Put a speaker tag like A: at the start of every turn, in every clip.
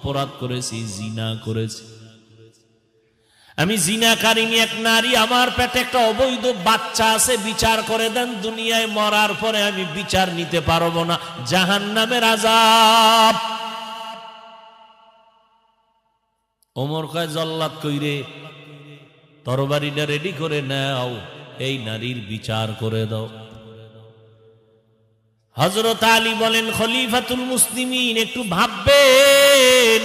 A: অপরাধ করেছি, জিনা করেছি। আমি জিনাকারিনী এক নারী, আমার পেটে একটা অবৈধ বাচ্চা আছে, বিচার করে দেন, দুনিয়ায় মরার পরে আমি বিচার নিতে পারব না। জাহান নামের আজাব ওমর কয়, জল্লাদ কইরে, তরবারিটা রেডি করে নাও, এই নারীর বিচার করে দাও। হজরত আলী বলেন, খলিফাতুল মুসলিমিন, একটু ভাববেন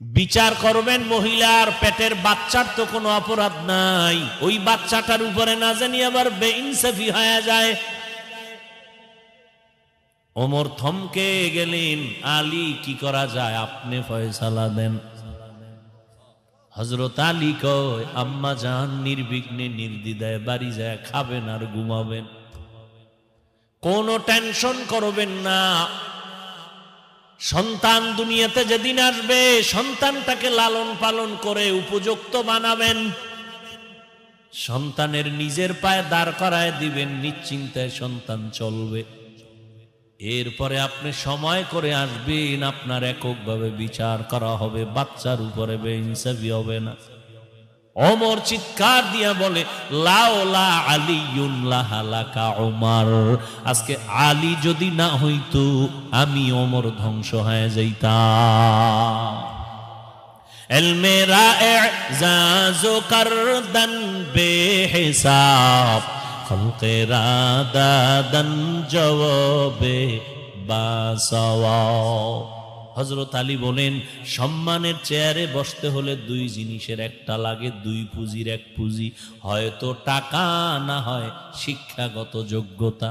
A: বিচার করবেন মহিলার পেটের বাচ্চার তো কোনো অপরাধ নাই। ওই বাচ্চাটার উপরে না জানি আবার বেইনসাফি হয়ে যায়। ওমর থমকে গেলেন, আলী, কি করা যায়? আপনি ফয়সালা দেন। হজরত আলী কয়, আম্মা যান নির্বিঘ্নে নির্দিদায় বাড়ি যায়, খাবেন আর ঘুমাবেন। কোনো টেনশন করবেন না। সন্তান দুনিয়াতে যেদিন আসবে, সন্তানটাকে লালন পালন করে উপযুক্ত বানাবেন। সন্তানের নিজের পায়ে দাঁড় করায় দিবেন নিশ্চিন্তায় সন্তান চলবে। এরপরে আপনি সময় করে আসবেন, আপনার এককভাবে বিচার করা হবে, বাচ্চার উপরে বেইনসাফি হবে না। অমর চিৎকার দিয়া বলে, লাওলা আলিউল্লাহালাকা ওমার আজকে আলী যদি না হইতো, আমি অমর ধ্বংস হয়ে যাইতা এলমে হজরত আলী বলেন, সম্মানের চেয়ারে বসতে হলে দুই জিনিসের একটা লাগে, দুই পুঁজির এক পুঁজি। হয়তো টাকা, না হয় শিক্ষাগত যোগ্যতা।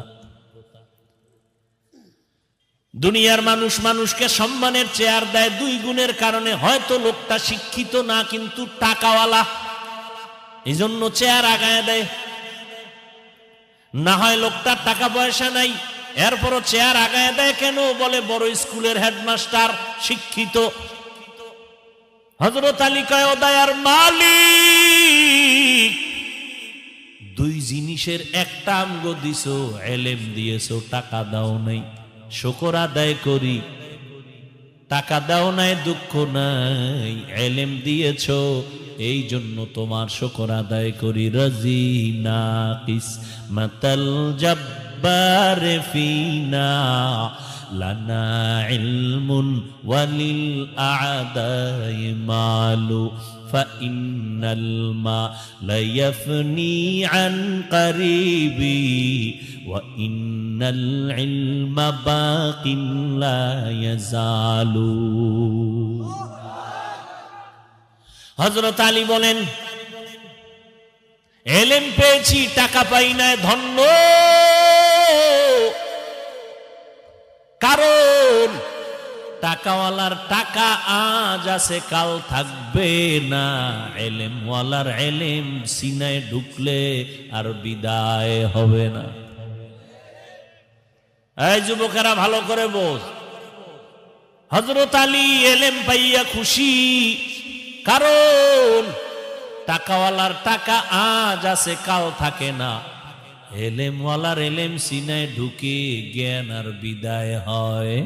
A: দুনিয়ার মানুষ মানুষকে সম্মানের চেয়ার দেয় দুই গুণের কারণে, হয়তো লোকটা শিক্ষিত না, কিন্তু টাকাওয়ালা। এই জন্য চেয়ার আগায় দেয়। না হয় লোকটার টাকা পয়সা নাই এরপরও চেয়ার আগায় দেয় কেন? বলে, বড় স্কুলের হেডমাস্টার, শিক্ষিত। হজরত আলী কয়, ও মালিক, দুই জিনিসের একটা আঙ্গ দিছো, এলেম দিয়েছ, টাকা দাও নাই, শকর আদায় করি। টাকা দাও নাই, দুঃখ নাই, এলেম দিয়েছ, এই জন্য তোমার শকর আদায় করি। রাজি না কিস মাতাল জব্বার ফিনা লানা ইলমুন ওয়ালিল আদাই মালু فإن الماء ليفني عن قريبي وإن العلم باق لا يزال হজরত আলী বলেন এলেম পেয়েছি টাকা পাই না ধন্য কারণ টাকাওয়ালার টাকা আজ আছে, কাল থাকবে না। এলেমওয়ালার এলেম সিনায় ঢুকলে আর বিদায় হবে না। এই যুবকেরা, ভালো করে বোঝ। হজরত আলী এলেম পাইয়া খুশি। কারণ টাকাওয়ালার টাকা আজ আছে, কাল থাকে না। এলেমওয়ালার এলেম সিনায় ঢুকে জ্ঞান আর বিদায় হয়।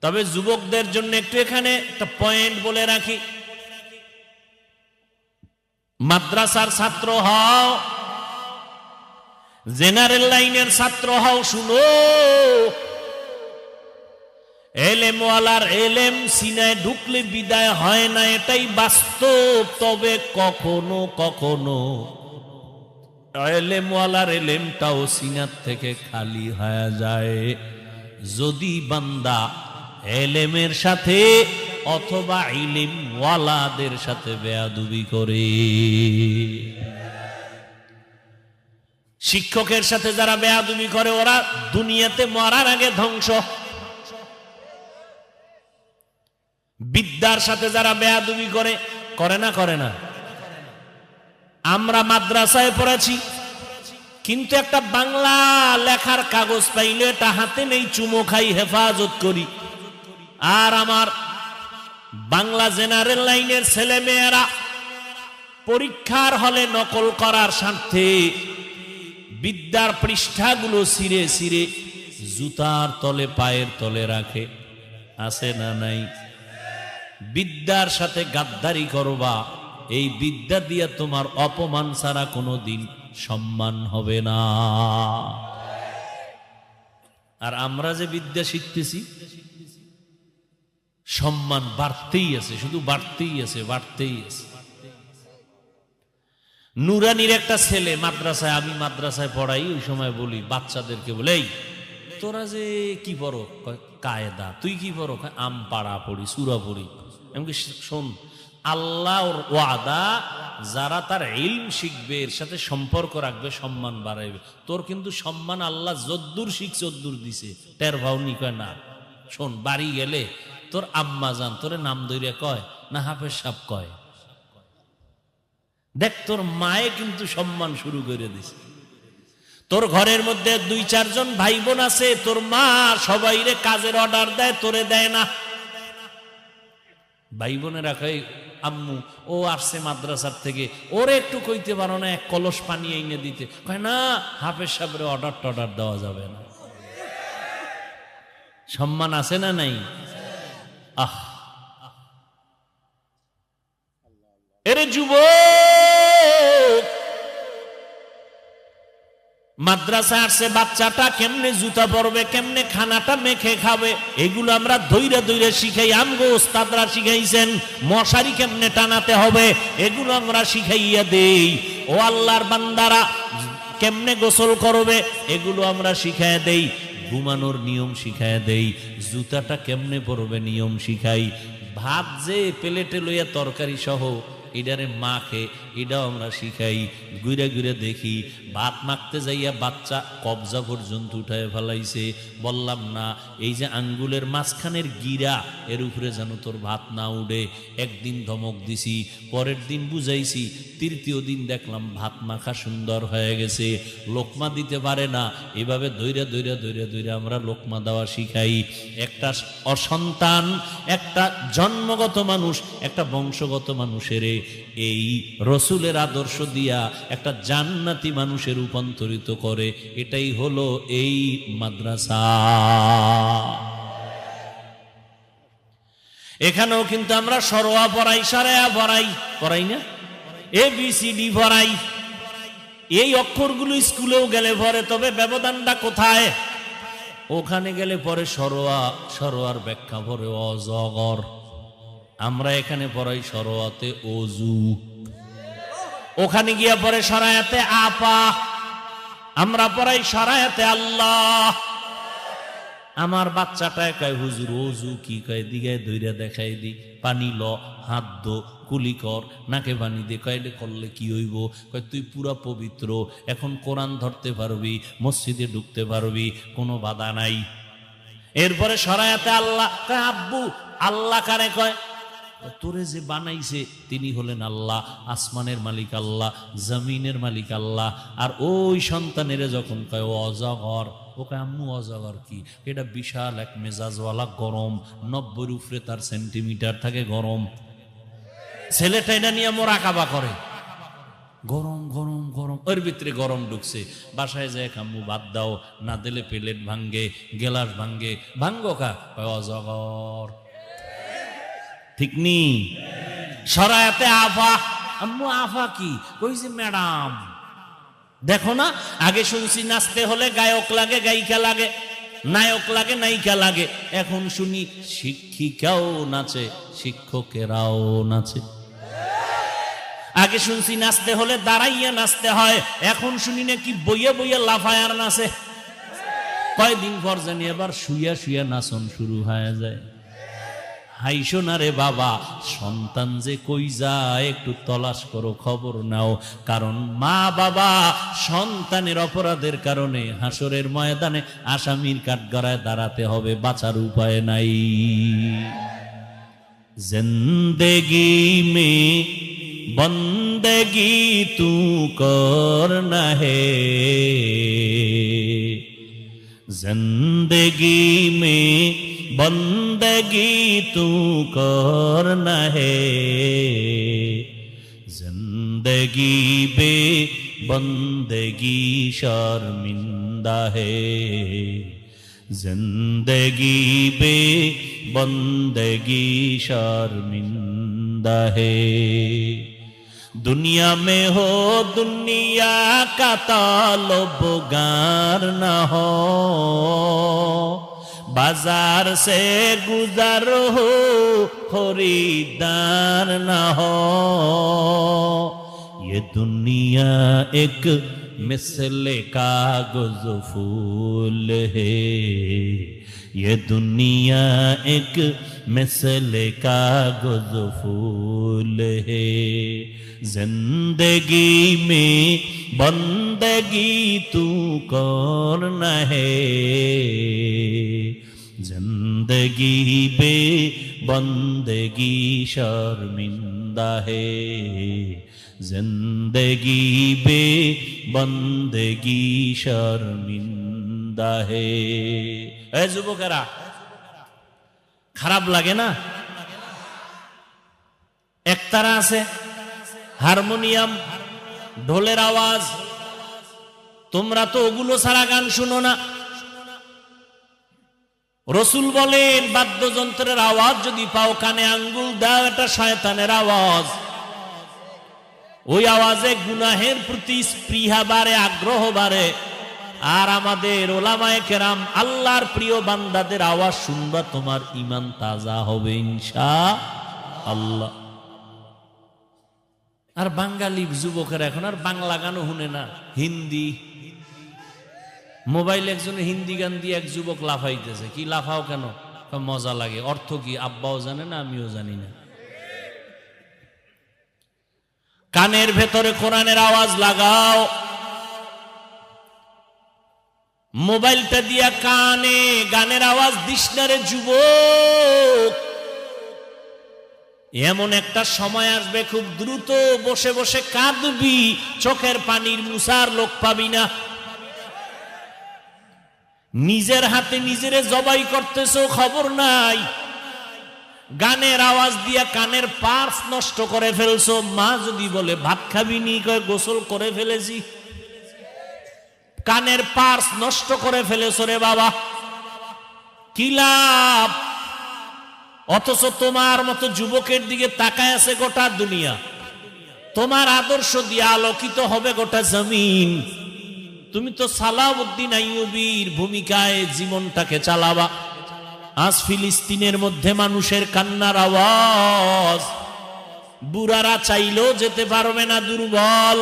A: তবে যুবকদের জন্য একটু এখানে একটা পয়েন্ট বলে রাখি। মাদ্রাসার ছাত্র হও, জেনারেল লাইনের ছাত্র হও, শুনো। এলেম ওয়ালার এলেম সিনায় ঢুকলে বিদায় হয় না, এটাই বাস্তব। তবে কখনো কখনো এলেম ওয়ালার এলেমটাও সিনার থেকে খালি হয়ে যায়। যদি বান্দা এলেমের সাথে অথবা ইলিম ওয়ালাদের সাথে বেয়াদুবি করে। শিক্ষকের সাথে যারা বেয়াদুবি করে, ওরা দুনিয়াতে মরার আগে ধ্বংস। বিদ্যার সাথে যারা বেয়াদুবি করে করে না করে না। আমরা মাদ্রাসায় পড়েছি। কিন্তু একটা বাংলা লেখার কাগজ পাইলে এটা হাতে নেই, চুমো খাই, হেফাজত করি। আর আমার বাংলা জেনারেল লাইনের ছেলে মেয়েরা পরীক্ষার হলে নকল করার স্বার্থে বিদ্যার পৃষ্ঠাগুলো সিরে সিরে জুতার তলে, পায়ের তলে রাখে। আছে না নাই? বিদ্যার সাথে গাদ্দারি করবা। এই বিদ্যা দিয়ে তোমার অপমান ছাড়া কোনো দিন সম্মান হবে না। আর আমরা যে বিদ্যা শিখতেছি, সম্মান বাড়তেই আছে, শুধু বাড়তেই আছে বাড়তেই আছে। নুরানির একটা ছেলে মাদ্রাসায়, আমি মাদ্রাসায় পড়াই, ওই সময় বলি, বাচ্চাদেরকে বলে, এই, তোরা যে কি পড়ো? কায়দা। তুই কি পড়ো? আম পাড়া পড়ি, সুরা পড়ি। এমনকি শোন আল্লাহর ওয়াদা, যারা তার ইলম শিখবে, এর সাথে সম্পর্ক রাখবে, সম্মান বাড়াইবে। তোর কিন্তু সম্মান আল্লাহ যদ্দুর শিখ যদ্দুর দিছে। টের ভাউনি কয়, না, শোন, বাড়ি গেলে তোর আম্মা যান, তোরে নাম দইরে কয়, না হাফেজ সাপ কয়। দেখ, তোর মায়ে কিন্তু সম্মান শুরু করে দিছে। তোর ঘরের মধ্যে দুই, চারজন ভাই বোন আছে, তোর মা সবাইরে কাজের অর্ডার দেয়, তোরে দেয় না। ভাই বোনেরা আম্মু, ও আসছে মাদ্রাসার থেকে। ওরে একটু কইতে পারো না, এক কলস পানি এনে দিতে। কয়, না হাফের সাহেবের অর্ডার টর্ডার দেওয়া যাবে না। সম্মান আছে না নাই? আহ। এরে যুবক! মাদ্রাসা আসছে বাচ্চাটা কেমনে জুতা পরবে, কেমনে খানাটা মেখে খাবে, এগুলো আমরা ধৈরে ধৈরে শিখাই। আমগো ওস্তাদরা শিখাইছেন, মশারি কেমনে টানাতে হবে, এগুলো আমরা শিখাইয়া দেই। ও আল্লাহর বান্দারা কেমনে গোসল করবে, এগুলো আমরা শিখাইয়া দেই। ঘুমানোর নিয়ম শিখাইয়া দেই, জুতাটা কেমনে পরবে নিয়ম শিখাই। ভাত যে প্লেটে লইয়া তরকারি সহ এটারে মাখে এটাও আমরা শিখাই। ঘুরে ঘুরে দেখি ভাত মাখতে যাইয়া বাচ্চা কবজা পর্যন্ত উঠায় ফেলাইছে। বললাম, না, এই যে আঙ্গুলের মাঝখানের গিরা, এর উপরে যেন তোর ভাত না উঠে। একদিন ধমক দিছি, পরের দিন বুঝাইছি, তৃতীয় দিন দেখলাম ভাত মাখা সুন্দর হয়ে গেছে। লোকমা দিতে পারে না, এভাবে দৈরা দৈরা দৈরা দৈরা আমরা লোকমা দেওয়া শিখাই। একটা অসন্তান, একটা জন্মগত মানুষ, একটা বংশগত মানুষের এই রসুলের আদর্শ দিয়া একটা জান্নাতি মানুষে রূপান্তরিত করে, এটাই হলো এই মাদ্রাসা। এখানেও কিন্তু আমরা সরোয়া পড়াই, সারায়া পড়াই পড়াই না? এ, বি, সি, ডি পড়াই। এই অক্ষরগুলো স্কুলেও গেলে পরে তবে ব্যবধানটা কোথায়? ওখানে গেলে পরে সরোয়া, সরোয়ার ব্যাখ্যা পরে অজগর। আমরা এখানে পড়াই সরোয়াতে অজু ওখানে গিয়া পরে সরায়াতে আপা। আমরা পড়াই সরায়াতে আল্লাহ। আমার বাচ্চাটা কয়, হুজুর অজু কি কয়? দিকে দইরা দেখাই দি। পানি ল, হাত দো কুলি কর। নাকে পানি দে। কয়লে করলে কি হইব? কয়, তুই পুরা পবিত্র। এখন কোরআন ধরতে পারবি, মসজিদে ঢুকতে পারবি, কোনো বাধা নাই। এরপরে সরায়াতে আল্লাহ কয়, আব্বু, আল্লাহ কারে কয়? তোরে যে বানাইছে, তিনি হলেন আল্লাহ, আসমানের মালিক আল্লাহ, জমিনের মালিক আল্লাহ। আর ওই সন্তানের যখন কয় অজগর ওকে আম্মু, অজগর কি? এটা বিশাল এক মেজাজওয়ালা গরম নব্বই উপরে তার সেন্টিমিটার থাকে গরম। ছেলেটা এটা নিয়ে মোরা করে। গরম গরম গরম, ওর ভিতরে গরম ঢুকছে। বাসায় যায় কাম্মু বাদ দাও, না দিলে প্লেট ভাঙ্গে, গেলাস ভাঙ্গে। ভাঙ্গো কা? অজগর ঠিক নি? সরায়াতে আফা, আম্মু আফা কি? কইছে ম্যাডাম? দেখো না, আগে শুনছি নাচতে হলে গায়ক লাগে, গায়িকা লাগে, নায়ক লাগে, নায়িকা লাগে। এখন শুনি শিক্ষিকাও নাচে, শিক্ষকেরাও নাচে। আগে শুনছি নাচতে হলে দাঁড়াইয়া নাচতে হয়, এখন শুনি নাকি বইয়ে বইয়া লাফায়ার নাচে। কয়দিন পর জানি এবার শুইয়া শুইয়া নাচন শুরু হয়ে যায়। হাইসো না রে বাবা, সন্তান যে কই যায় একটু তলাশ করো, খবর নাও। কারণ মা বাবা সন্তানের অপরাধের কারণে হাসরের ময়দানে আসামির কাঠগড়ায় দাঁড়াতে হবে, বাঁচার উপায় নাই। জিন্দেগি মে বন্দেগি তু কর না হে। بندگی تو کرنا ہے زندگی بے بندگی شرمندہ ہے زندگی بے بندگی شرمندہ ہے دنیا میں ہو دنیا کا طالب گار نہ ہو بازار سے گزر ہو، خریدار نہ ہو۔ یہ دنیا ایک مثل کا گزفول ہے۔ یہ دنیا ایک مثل کا گزفول ہے۔ زندگی میں بندگی تو کون نہ ہے۔ जिंदगी बे बंदगी शर्मिंदा है जिंदगी बे बंदगी शर्मिंदा है এ যুবকেরা খারাপ লাগে না একতারা আছে হারমোনিয়াম ঢোলের আওয়াজ তোমরা তো ওগুলো ছাড়া গান শুনো না রসুল বলেন, বাদ্যযন্ত্রের আওয়াজ যদি পাও কানে আঙ্গুল দাও, এটা শয়তানের আওয়াজ। ওই আওয়াজে গুনাহের প্রতি স্পৃহা বাড়ে, আগ্রহ বাড়ে। আর আমাদের ওলামায় কেরাম আল্লাহর প্রিয় বান্দাদের আওয়াজ শুনবা, তোমার ইমান তাজা হবে ইনশা আল্লাহ আর বাঙালি যুবকের এখন আর বাংলা গানও শুনে না, হিন্দি মোবাইল একজনে হিন্দি গান দিয়ে এক যুবক লাফাইতেছে। কি লাফাও কেন? মজা লাগে। অর্থ কি? আব্বাও জানে না, আমিও জানি না। কানের ভেতরে কোরআনের আওয়াজ লাগাও। মোবাইলটা দিয়া কানে গানের আওয়াজ দিসনারে যুবক। এমন একটা সময় আসবে, খুব দ্রুত বসে বসে কাঁদবি। চোখের পানির মুসার লোক পাবি না। নিজের হাতে নিজেরে জবাই করতেছো, খবর নাই। গানের আওয়াজ দিয়া কানের পার্স নষ্ট করে ফেলছো। মা যদি বলে, ভাত খাবি নি? গোসল করে ফেলেছি। কানের পার্স নষ্ট করে ফেলেছো রে বাবা। কি লাভ? অথচ তোমার মতো যুবকের দিকে তাকায় আছে গোটা দুনিয়া। তোমার আদর্শ দিয়ে আলোকিত হবে গোটা জমিন। তুমি তো সালাউদ্দিন আইয়ুবীর ভূমিকায় জীবনটাকে চালাবা। আজ ফিলিস্তিনের মধ্যে মানুষের কান্নার আওয়াজ। বুড়ারা চাইলেও যেতে পারবে না দুর্বল।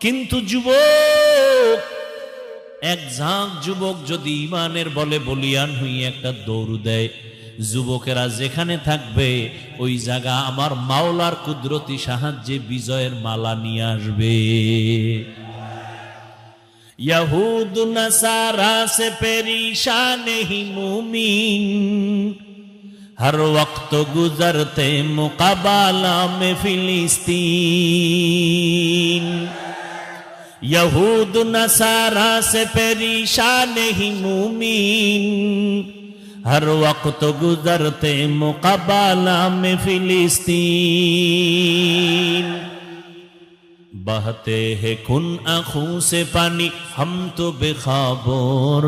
A: কিন্তু যুবক, এক ঝাঁক যুবক যদি ইমানের বলে বলিয়ান হইয়ে একটা দৌড় দেয়, যুবকেরা যেখানে থাকবে, ওই জায়গা আমার মাওলার কুদরতি সাহায্যে বিজয়ের মালা নিয়ে আসবে। یہود نصارا سے پریشان ہی مومین ہر وقت گزرتے مقابلہ میں فلسطین۔ یہود نصارا سے پریشان ہی مومین ہر وقت گزرتے مقابلہ میں فلسطین۔ बहते हैं खुन आंखों से पानी हम तो बेखबर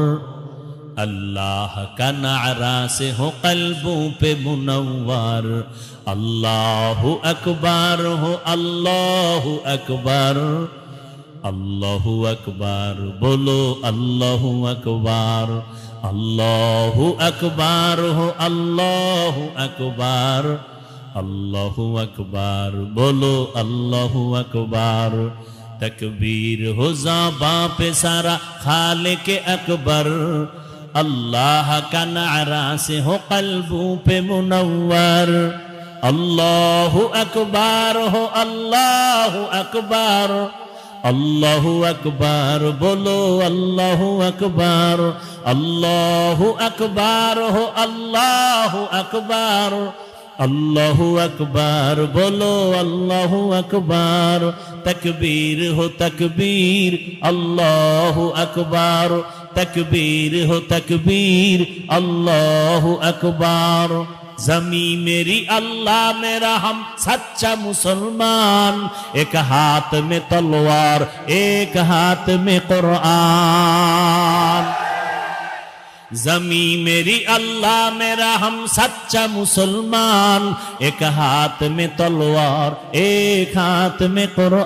A: अल्लाह का नारा से हो कल्बों पे मुनव्वर अल्लाह अकबर हो अल्लाह अकबर अल्लाह अकबर बोलो अल्लाह अकबर अल्लाह अकबर हो अल्लाह अकबर اللہ اکبار بولو اللہ اکبار تکبیر ہو زباں پہ سارا خالق اکبر اللہ کا نعرہ سے ہو قلبوں پہ منور اللہ اکبار ہو اللہ اکبار اللہ اکبار بولو اللہ اکبار اللہ اکبار ہو اللہ اکبار আল্লাহু আকবার বলো আল্লাহু আকবার তকবীর হো তকবীর আল্লাহু আকবার তকবীর হো তকবীর আল্লাহু আকবার زمیں میری اللہ میرا ہم سچا مسلمان ایک ہاتھ میں تلوار ایک ہاتھ میں قرآن जमी मेरी अल्लाह मेरा हम सच्चा मुसलमान एक हाथ में तलवार एक हाथ में कुरान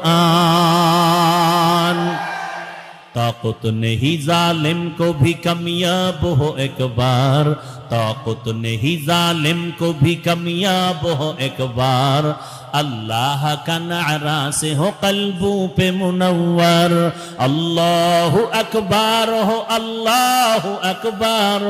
A: ताकत नहीं जालिम को भी कमियाब हो एक बार ताकत नहीं जालिम को भी कमियाब हो एक बार اللہ کا نعرہ سے ہو قلبوں پہ منور اللہ اکبر ہو اللہ اکبر